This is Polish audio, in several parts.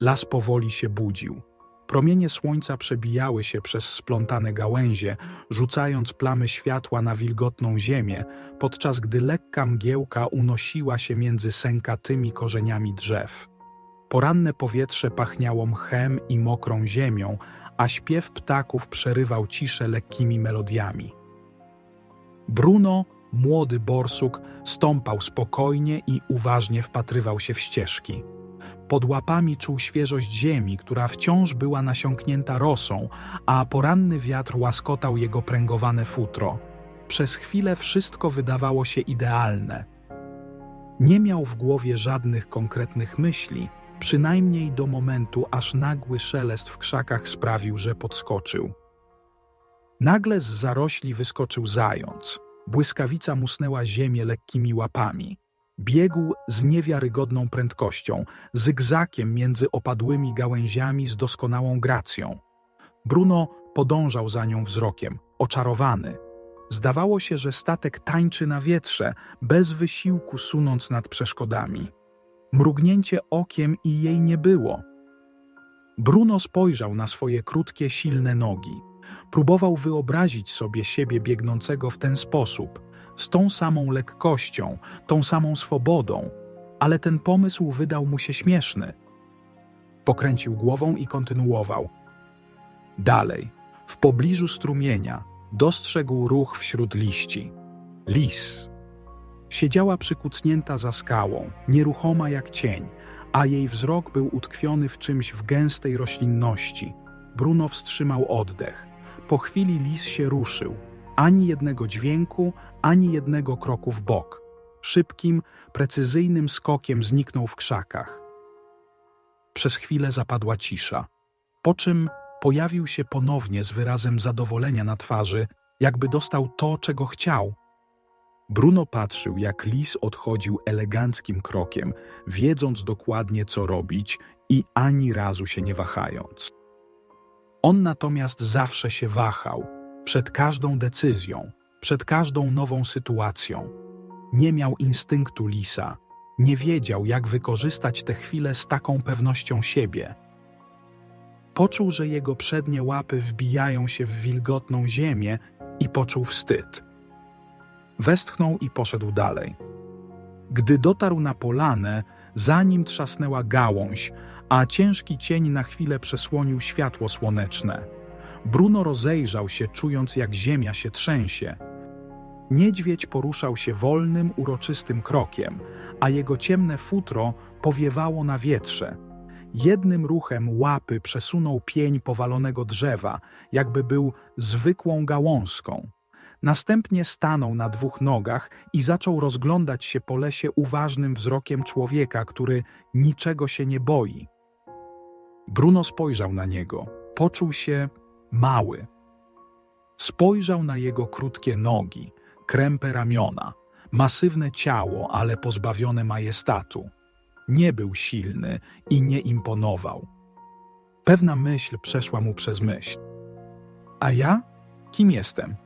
Las powoli się budził. Promienie słońca przebijały się przez splątane gałęzie, rzucając plamy światła na wilgotną ziemię, podczas gdy lekka mgiełka unosiła się między sękatymi korzeniami drzew. Poranne powietrze pachniało mchem i mokrą ziemią, a śpiew ptaków przerywał ciszę lekkimi melodiami. Bruno, młody borsuk, stąpał spokojnie i uważnie wpatrywał się w ścieżki. Pod łapami czuł świeżość ziemi, która wciąż była nasiąknięta rosą, a poranny wiatr łaskotał jego pręgowane futro. Przez chwilę wszystko wydawało się idealne. Nie miał w głowie żadnych konkretnych myśli, przynajmniej do momentu, aż nagły szelest w krzakach sprawił, że podskoczył. Nagle z zarośli wyskoczył zając. Błyskawica musnęła ziemię lekkimi łapami. Biegł z niewiarygodną prędkością, zygzakiem między opadłymi gałęziami z doskonałą gracją. Bruno podążał za nią wzrokiem, oczarowany. Zdawało się, że statek tańczy na wietrze, bez wysiłku sunąc nad przeszkodami. Mrugnięcie okiem i jej nie było. Bruno spojrzał na swoje krótkie, silne nogi. Próbował wyobrazić sobie siebie biegnącego w ten sposób, z tą samą lekkością, tą samą swobodą, ale ten pomysł wydał mu się śmieszny. Pokręcił głową i kontynuował. Dalej, w pobliżu strumienia, dostrzegł ruch wśród liści. Lis. Siedziała przykucnięta za skałą, nieruchoma jak cień, a jej wzrok był utkwiony w czymś w gęstej roślinności. Bruno wstrzymał oddech. Po chwili lis się ruszył. Ani jednego dźwięku, ani jednego kroku w bok. Szybkim, precyzyjnym skokiem zniknął w krzakach. Przez chwilę zapadła cisza, po czym pojawił się ponownie z wyrazem zadowolenia na twarzy, jakby dostał to, czego chciał. Bruno patrzył, jak lis odchodził eleganckim krokiem, wiedząc dokładnie, co robić i ani razu się nie wahając. On natomiast zawsze się wahał, przed każdą decyzją, przed każdą nową sytuacją. Nie miał instynktu lisa, nie wiedział, jak wykorzystać tę chwilę z taką pewnością siebie. Poczuł, że jego przednie łapy wbijają się w wilgotną ziemię i poczuł wstyd. Westchnął i poszedł dalej. Gdy dotarł na polanę, za nim trzasnęła gałąź, a ciężki cień na chwilę przesłonił światło słoneczne. Bruno rozejrzał się, czując jak ziemia się trzęsie. Niedźwiedź poruszał się wolnym, uroczystym krokiem, a jego ciemne futro powiewało na wietrze. Jednym ruchem łapy przesunął pień powalonego drzewa, jakby był zwykłą gałązką. Następnie stanął na dwóch nogach i zaczął rozglądać się po lesie uważnym wzrokiem człowieka, który niczego się nie boi. Bruno spojrzał na niego. Poczuł się mały. Spojrzał na jego krótkie nogi, krępe ramiona, masywne ciało, ale pozbawione majestatu. Nie był silny i nie imponował. Pewna myśl przeszła mu przez myśl. A ja? Kim jestem?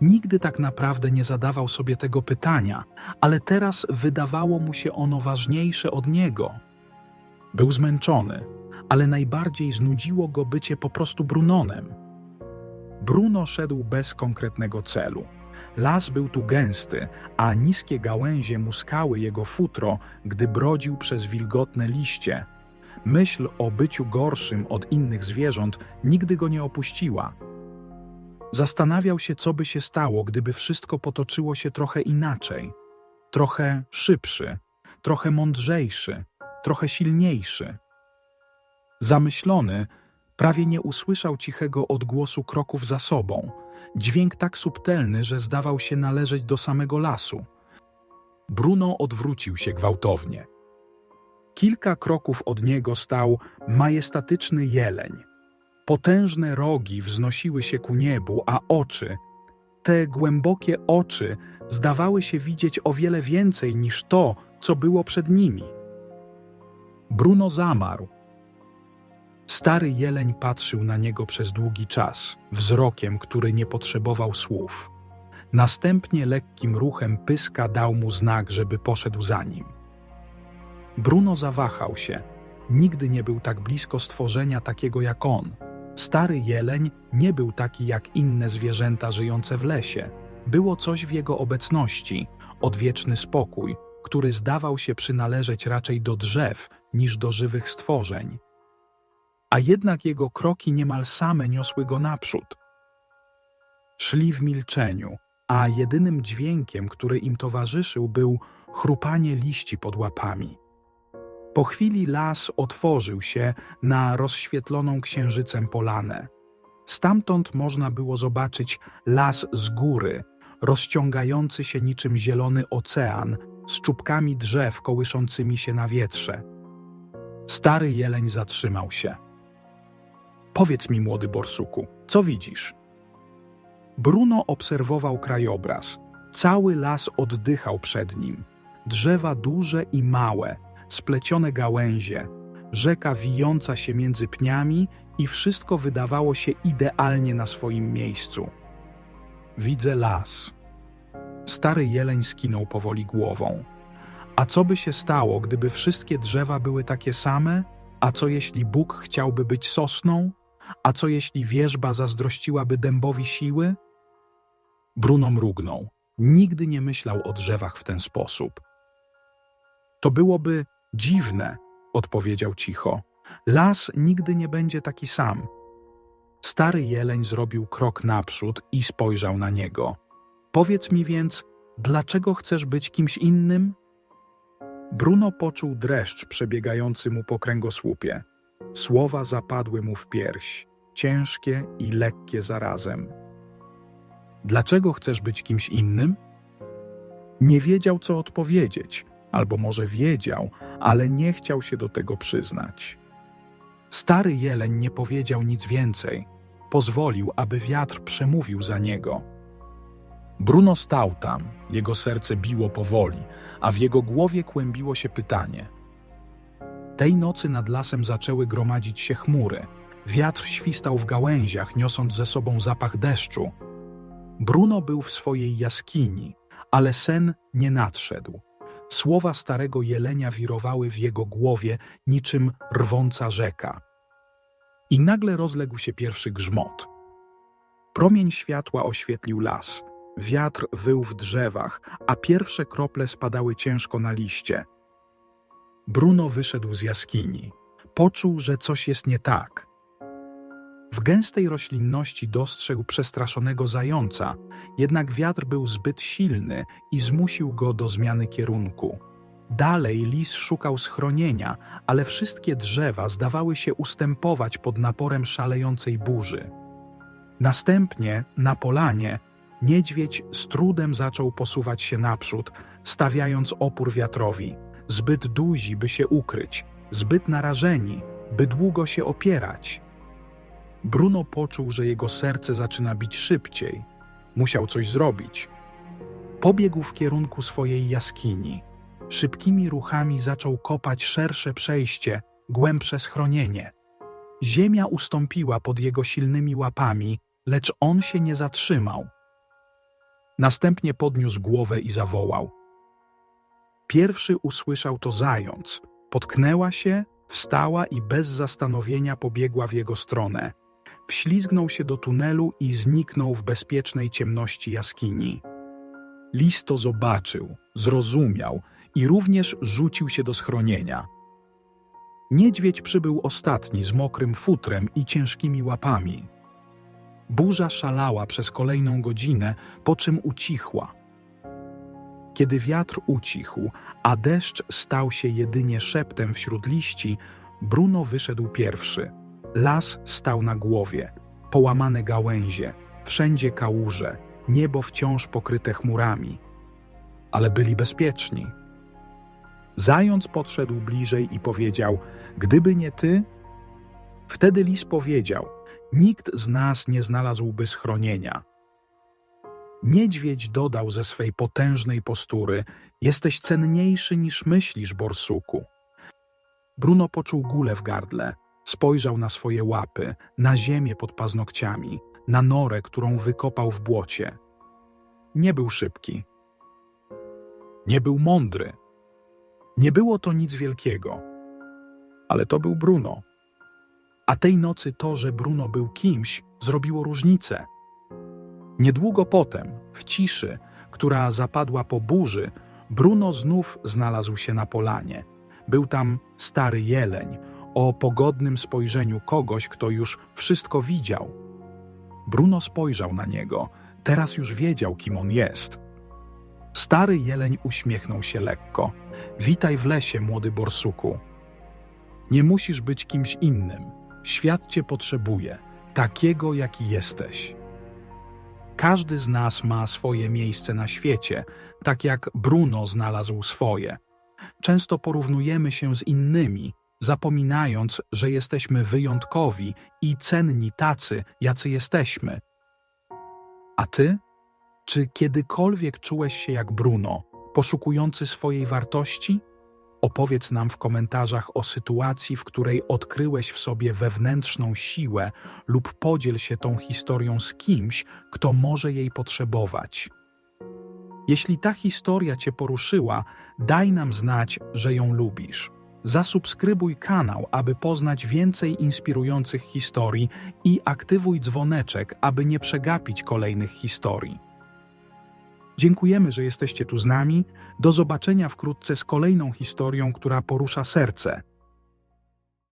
Nigdy tak naprawdę nie zadawał sobie tego pytania, ale teraz wydawało mu się ono ważniejsze od niego. Był zmęczony, ale najbardziej znudziło go bycie po prostu Brunonem. Bruno szedł bez konkretnego celu. Las był tu gęsty, a niskie gałęzie muskały jego futro, gdy brodził przez wilgotne liście. Myśl o byciu gorszym od innych zwierząt nigdy go nie opuściła. Zastanawiał się, co by się stało, gdyby wszystko potoczyło się trochę inaczej. Trochę szybszy, trochę mądrzejszy, trochę silniejszy. Zamyślony, prawie nie usłyszał cichego odgłosu kroków za sobą. Dźwięk tak subtelny, że zdawał się należeć do samego lasu. Bruno odwrócił się gwałtownie. Kilka kroków od niego stał majestatyczny jeleń. Potężne rogi wznosiły się ku niebu, a oczy, te głębokie oczy, zdawały się widzieć o wiele więcej niż to, co było przed nimi. Bruno zamarł, Stary jeleń patrzył na niego przez długi czas, wzrokiem, który nie potrzebował słów. Następnie lekkim ruchem pyska dał mu znak, żeby poszedł za nim. Bruno zawahał się. nigdy nie był tak blisko stworzenia takiego jak on. Stary jeleń nie był taki jak inne zwierzęta żyjące w lesie. Było coś w jego obecności, odwieczny spokój, który zdawał się przynależeć raczej do drzew niż do żywych stworzeń. A jednak jego kroki niemal same niosły go naprzód. Szli w milczeniu, a jedynym dźwiękiem, który im towarzyszył, był chrupanie liści pod łapami. Po chwili las otworzył się na rozświetloną księżycem polanę. Stamtąd można było zobaczyć las z góry, rozciągający się niczym zielony ocean, z czubkami drzew kołyszącymi się na wietrze. Stary jeleń zatrzymał się. Powiedz mi, młody borsuku, co widzisz? Bruno obserwował krajobraz. Cały las oddychał przed nim. Drzewa duże i małe, splecione gałęzie, rzeka wijąca się między pniami i wszystko wydawało się idealnie na swoim miejscu. Widzę las. Stary jeleń skinął powoli głową. A co by się stało, gdyby wszystkie drzewa były takie same? A co jeśli Bóg chciałby być sosną? A co jeśli wierzba zazdrościłaby dębowi siły? Bruno mrugnął. Nigdy nie myślał o drzewach w ten sposób. To byłoby dziwne, odpowiedział cicho. Las nigdy nie będzie taki sam. Stary jeleń zrobił krok naprzód i spojrzał na niego. Powiedz mi więc, dlaczego chcesz być kimś innym? Bruno poczuł dreszcz przebiegający mu po kręgosłupie. Słowa zapadły mu w pierś, ciężkie i lekkie zarazem. Dlaczego chcesz być kimś innym? Nie wiedział, co odpowiedzieć, albo może wiedział, ale nie chciał się do tego przyznać. Stary jeleń nie powiedział nic więcej. Pozwolił, aby wiatr przemówił za niego. Bruno stał tam, jego serce biło powoli, a w jego głowie kłębiło się pytanie. Tej nocy nad lasem zaczęły gromadzić się chmury. Wiatr świstał w gałęziach, niosąc ze sobą zapach deszczu. Bruno był w swojej jaskini, ale sen nie nadszedł. Słowa starego jelenia wirowały w jego głowie niczym rwąca rzeka. I nagle rozległ się pierwszy grzmot. Promień światła oświetlił las. Wiatr wył w drzewach, a pierwsze krople spadały ciężko na liście. Bruno wyszedł z jaskini. Poczuł, że coś jest nie tak. W gęstej roślinności dostrzegł przestraszonego zająca, jednak wiatr był zbyt silny i zmusił go do zmiany kierunku. Dalej lis szukał schronienia, ale wszystkie drzewa zdawały się ustępować pod naporem szalejącej burzy. Następnie, na polanie, niedźwiedź z trudem zaczął posuwać się naprzód, stawiając opór wiatrowi. Zbyt duzi, by się ukryć, zbyt narażeni, by długo się opierać. Bruno poczuł, że jego serce zaczyna bić szybciej. Musiał coś zrobić. Pobiegł w kierunku swojej jaskini. Szybkimi ruchami zaczął kopać szersze przejście, głębsze schronienie. Ziemia ustąpiła pod jego silnymi łapami, lecz on się nie zatrzymał. Następnie podniósł głowę i zawołał. Pierwszy usłyszał to zając. Potknęła się, wstała i bez zastanowienia pobiegła w jego stronę wślizgnął się do tunelu i zniknął w bezpiecznej ciemności jaskini. Lis to zobaczył, zrozumiał i również rzucił się do schronienia. Niedźwiedź przybył ostatni z mokrym futrem i ciężkimi łapami. Burza szalała przez kolejną godzinę, po czym ucichła. Kiedy wiatr ucichł, a deszcz stał się jedynie szeptem wśród liści, Bruno wyszedł pierwszy – Las stał na głowie, połamane gałęzie, wszędzie kałuże, niebo wciąż pokryte chmurami. Ale byli bezpieczni. Zając podszedł bliżej i powiedział: Gdyby nie ty? Wtedy lis powiedział: Nikt z nas nie znalazłby schronienia. Niedźwiedź dodał ze swej potężnej postury: Jesteś cenniejszy niż myślisz, borsuku. Bruno poczuł gulę w gardle. Spojrzał na swoje łapy, na ziemię pod paznokciami, na norę, którą wykopał w błocie. Nie był szybki. Nie był mądry. Nie było to nic wielkiego. ale to był Bruno. A tej nocy to, że Bruno był kimś, zrobiło różnicę. Niedługo potem, w ciszy, która zapadła po burzy, Bruno znów znalazł się na polanie. Był tam stary jeleń, o pogodnym spojrzeniu kogoś, kto już wszystko widział. Bruno spojrzał na niego, teraz już wiedział, kim on jest. Stary jeleń uśmiechnął się lekko. Witaj w lesie, młody borsuku. Nie musisz być kimś innym. Świat cię potrzebuje, takiego jaki jesteś. Każdy z nas ma swoje miejsce na świecie, tak jak Bruno znalazł swoje. Często porównujemy się z innymi, zapominając, że jesteśmy wyjątkowi i cenni tacy, jacy jesteśmy. A ty? Czy kiedykolwiek czułeś się jak Bruno, poszukujący swojej wartości? Opowiedz nam w komentarzach o sytuacji, w której odkryłeś w sobie wewnętrzną siłę, lub podziel się tą historią z kimś, kto może jej potrzebować. Jeśli ta historia Cię poruszyła, daj nam znać, że ją lubisz. Zasubskrybuj kanał, aby poznać więcej inspirujących historii i aktywuj dzwoneczek, aby nie przegapić kolejnych historii. Dziękujemy, że jesteście tu z nami. Do zobaczenia wkrótce z kolejną historią, która porusza serce.